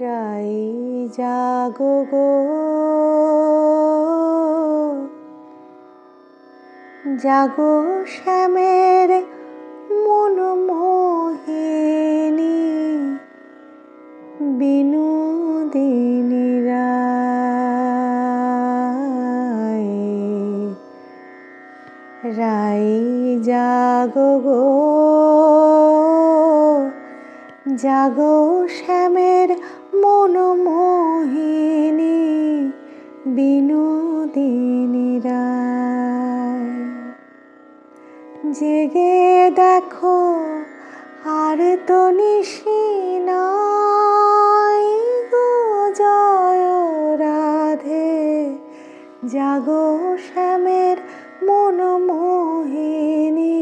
রাই জাগো গো। জাগো শ্যামের মন মোহিনী বিনোদিনী রায় রাই জাগো গো। জাগো শ্যামের মন মোহিনী বিনোদিনী রায় জেগে দেখো, আর তো নিশি নাই গো জয় রাধে। জাগো শ্যামের মন মোহিনী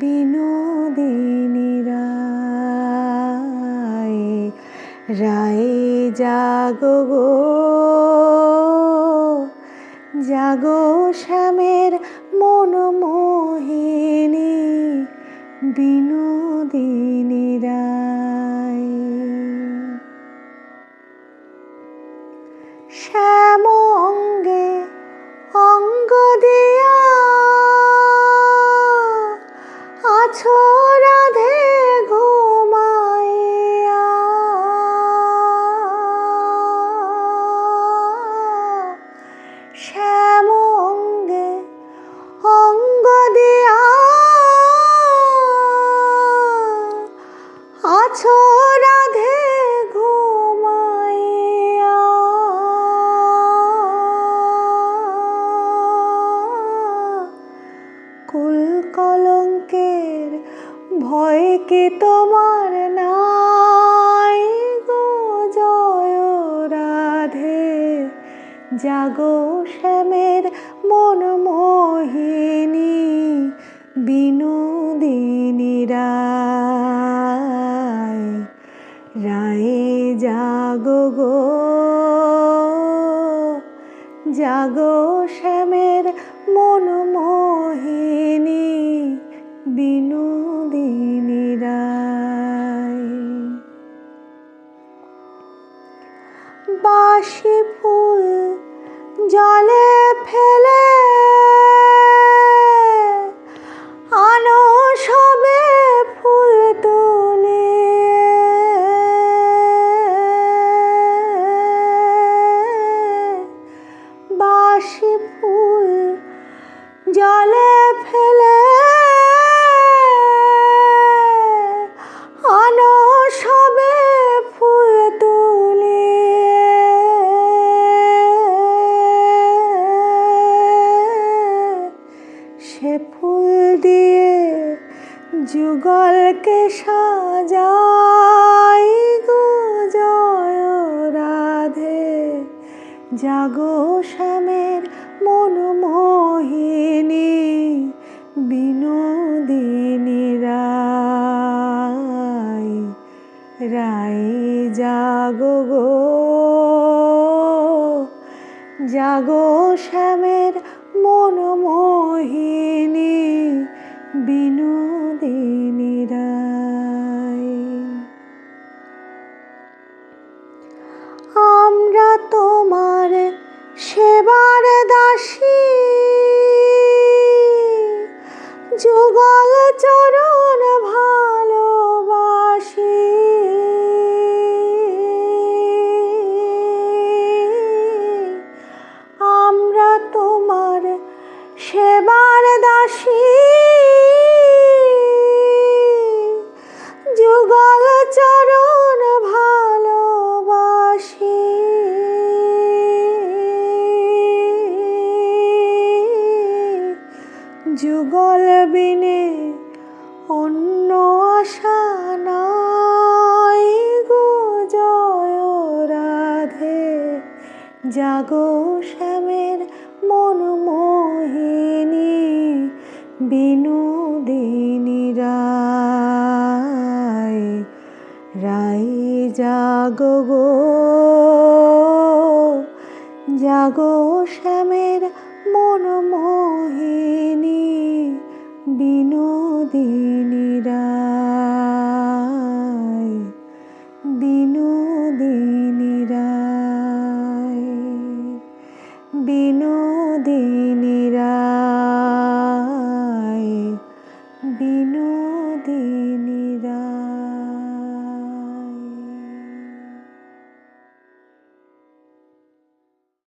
বিনোদিনী। রায় জাগো গো জাগো শ্যামের মন মোহিনী বিনোদিনী রায়। শ্যাম অঙ্গে অঙ্গ দিয়া আছো ভয় কি তোমার নাই গো জয় রাধে? জাগো শ্যামের মন মোহিনী বিনোদিনী রায় জাগো গো, জাগো শ্যামের বাসি ফুল জলে ফেলে সে ফুল দিয়ে যুগলকে সাজাই গো জয় রাধে। জাগো শ্যামের মন মোহিনী বিনোদিনী রায়। রায় জাগো গো। জাগো শ্যামের মন যুগল বিনে অন্য আশা নাই গো জয় রাধে। জাগো শ্যামের মন মোহিনী বিনোদিনী রায়। রায় জাগো গো, জাগো শ্যামের মন মোহিনী